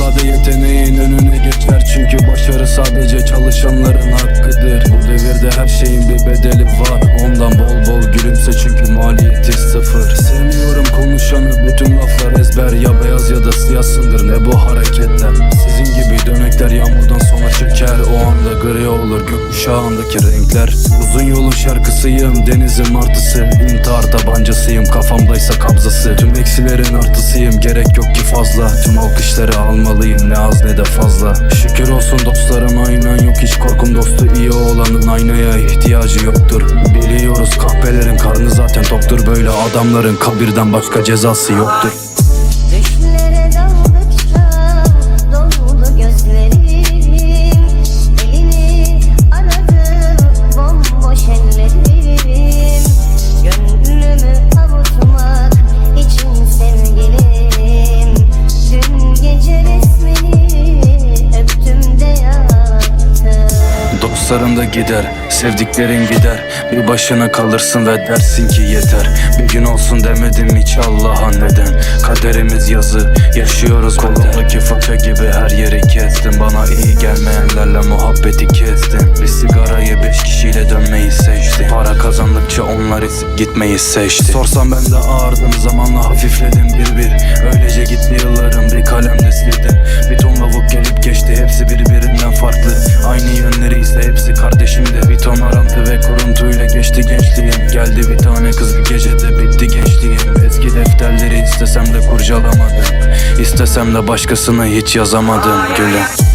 Sade yeteneğin önüne geçer. Çünkü başarı sadece çalışanların hakkıdır. Bu devirde her şeyin bir bedeli var. Gökkuşağındaki renkler. Uzun yolun şarkısıyım denizin martısı. İntihar tabancasıyım kafamdaysa kabzası. Tüm eksilerin artısıyım gerek yok ki fazla. Tüm alkışları almalıyım ne az ne de fazla. Şükür olsun dostlarım aynen yok hiç korkum dostu. İyi olanın aynaya ihtiyacı yoktur. Biliyoruz kahpelerin karnı zaten toktur Böyle adamların kabirden başka cezası yoktur Dostların gider, sevdiklerin gider. Bir başına kalırsın ve dersin ki yeter. Bir gün olsun demedim hiç Allah'a neden. Kaderimiz yazı, yaşıyoruz Kolumdaki fırça gibi her yeri kestim. Bana iyi gelmeyenlerle muhabbeti kestim. Bir sigarayı beş kişiyle dönmeyi seçtim. Para kazandıkça onlar gitmeyi seçti. Sorsam ben de ağırdım zamanla hafifledim bir bir. Öylece gitti yıllarım bir kalemle sildim. Bir ton lavuk gelip geçti hepsi birbirinden farklı defterleri istesem de kurcalamadım İstesem de başkasını hiç yazamadım gülüm